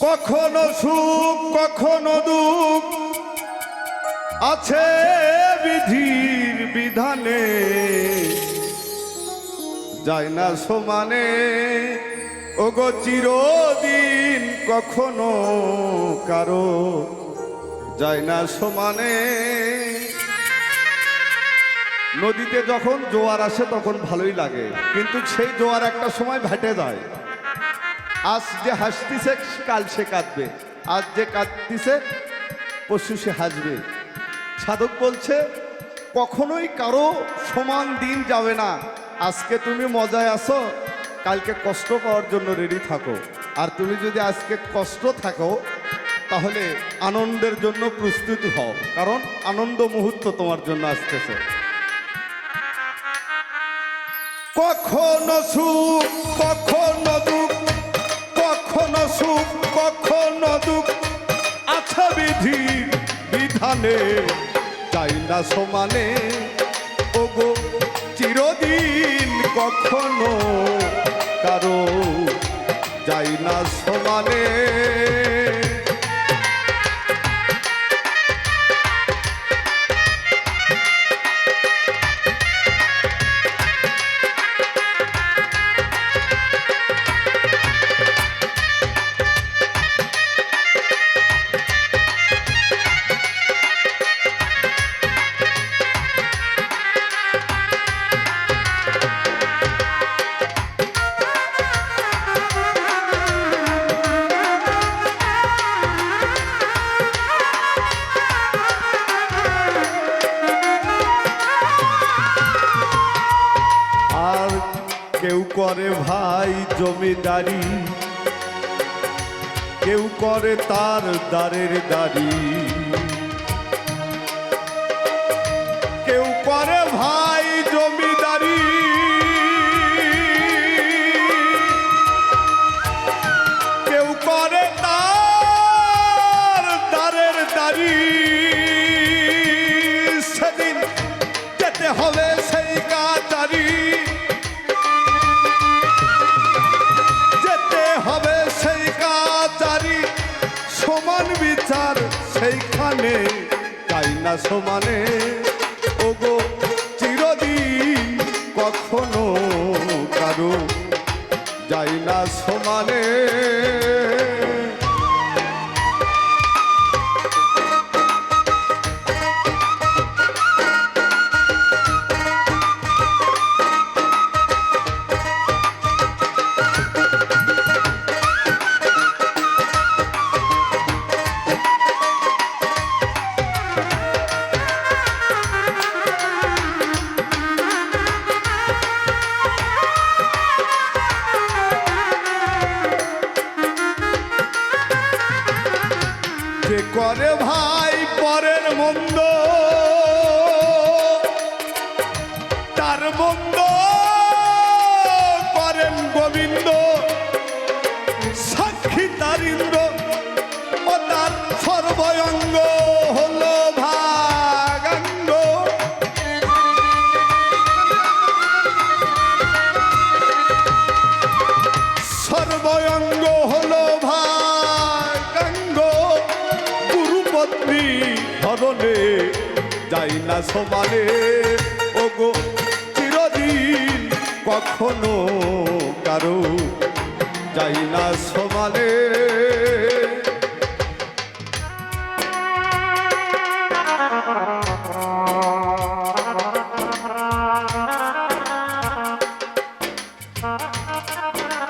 কখনো সুখ, কখনো দুঃখ। আছে বিধির বিধানে। যায় না সমানে। ওগো চিরদিন কখনো কারও। যায় না সমানে। নদীতে যখন জোয়ার আসে তখন ভালোই লাগে, কিন্তু সেই জোয়ার একটা সময় ভেটে যায়। আজ যে হাসতিছে, কাল সে কাঁদবে। আজ যে কাঁদতিছে পশু সে হাসবে। সাধক বলছে, কখনোই কারও সমান দিন যাবে না। আজকে তুমি মজায় আসো কালকে কষ্ট পাওয়ার জন্য রেডি থাকো। আর তুমি যদি আজকে কষ্ট থাকো, তাহলে আনন্দের জন্য প্রস্তুতি হও। কারণ আনন্দ মুহূর্ত তোমার জন্য আসতেছে। কখনো সুখ, কখনো দুঃখ বিধি বিধানে চাই না সমানে ওগো চিরদিন কখনো কারও যাই না সমানে। কেউ করে ভাই জমিদারি, কেউ করে তার দারের দাড়ি। কেউ করে ভাই জমিদারি, কেউ করে তার দারের দাড়ি। সেদিন যেতে হবে সেইখানে তাই না সমানে? ওগো চিরদিন কখনো কারও যাই না সমানে। যে করে ভাই পরের মন্দ ধরনে যাই না সমানে। ওগো চিরদিন কখনো কারও যাই না সমানে। ভেবে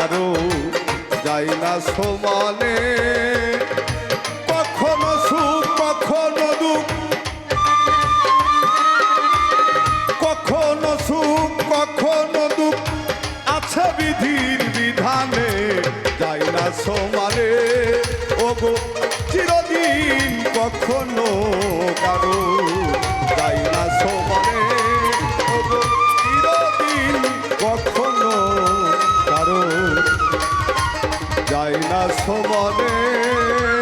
কারও যাই না সমানে। কখনো সুখ, কখনো দুঃখ। কখনো সুখ, কখনো দুঃখ। আছে বিধির বিধানে যাই না সমানে। ওগো, চিরদিন কখনো কারও কারও যাই না সমানে